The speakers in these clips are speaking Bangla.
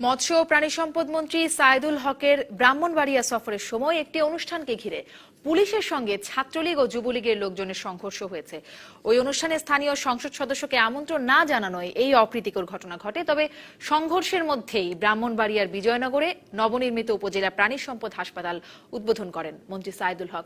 মৎস্য ও প্রাণী সম্পদ মন্ত্রী সাইদুল হকের ব্রাহ্মণবাড়িয়া সফরের সময় একটি অনুষ্ঠানকে ঘিরে পুলিশের সঙ্গে ছাত্রলীগ ও যুবলীগের লোকজনের সংঘর্ষ হয়েছে। ওই অনুষ্ঠানে স্থানীয় সংসদ সদস্যকে আমন্ত্রণ না জানানোয় এই অপ্রীতিকর ঘটনা ঘটে। তবে সংঘর্ষের মধ্যেই ব্রাহ্মণবাড়িয়ার বিজয়নগরে নবনির্মিত উপজেলা প্রাণী সম্পদ হাসপাতাল উদ্বোধন করেন মন্ত্রী সাইদুল হক।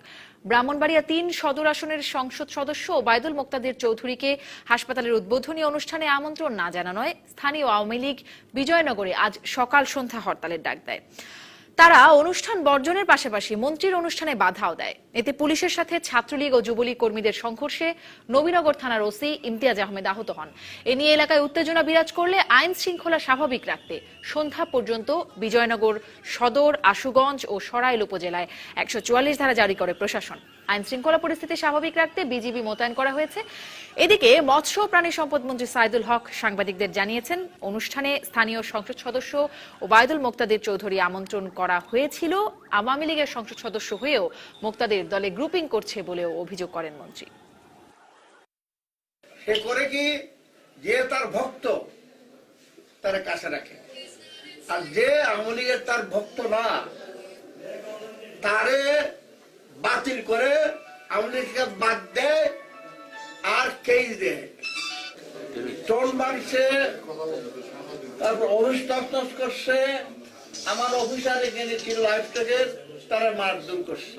ব্রাহ্মণবাড়িয়া তিন সদর আসনের সংসদ সদস্য ওবায়দুল মোক্তাদের চৌধুরীকে হাসপাতালের উদ্বোধনী অনুষ্ঠানে আমন্ত্রণ না জানানোয় স্থানীয় আওয়ামী লীগ বিজয়নগরে আজ সকাল সন্ধ্যা হরতালের ডাক দেয়। তারা অনুষ্ঠান বর্জনের পাশাপাশি মন্ত্রীর অনুষ্ঠানে বাধাও দেয়। এতে পুলিশের সাথে ছাত্রলীগ ও যুবলীগ কর্মীদের সংঘর্ষে নবীনগর থানার ওসি ইমতিয়াজ আহমেদ আহত হন। এ নিয়ে এলাকায় উত্তেজনা বিরাজ করলে আইন শৃঙ্খলা স্বাভাবিক রাখতে সন্ধ্যা পর্যন্ত বিজয়নগর সদর, আশুগঞ্জ ও সরাইল উপজেলায় একশো চুয়াল্লিশ ধারা জারি করে প্রশাসন। আইন শৃঙ্খলা পরিস্থিতি স্বাভাবিক রাখতে বিজিবি মোতায়েন করা হয়েছে। এদিকে মৎস্য ও প্রাণী সম্পদ মন্ত্রী সাইদুল হক সাংবাদিকদের জানিয়েছেন, অনুষ্ঠানে স্থানীয় সংসদ সদস্য ওবায়দুল মোক্তাদের চৌধুরী আমন্ত্রণ করা হয়েছিল আওয়ামী লীগের সংসদ সদস্য হয়েও মোক্তাদের দলে গ্রুপিং করছে বলেও অভিযোগ করেন মন্ত্রী। সে করে কি? যে তার ভক্ত, তার কাছে রাখে। আর যে আওয়ামী লীগের তার ভক্ত না, তারে বাতিল করে আওয়ামী লীগকে বাদ দেয় আর কেই দেয়। টোন মারছে, তারপর অভিস্তাস করছে আমার অফিসার এখানে ছিল লাইফ তারা মারধর করছে।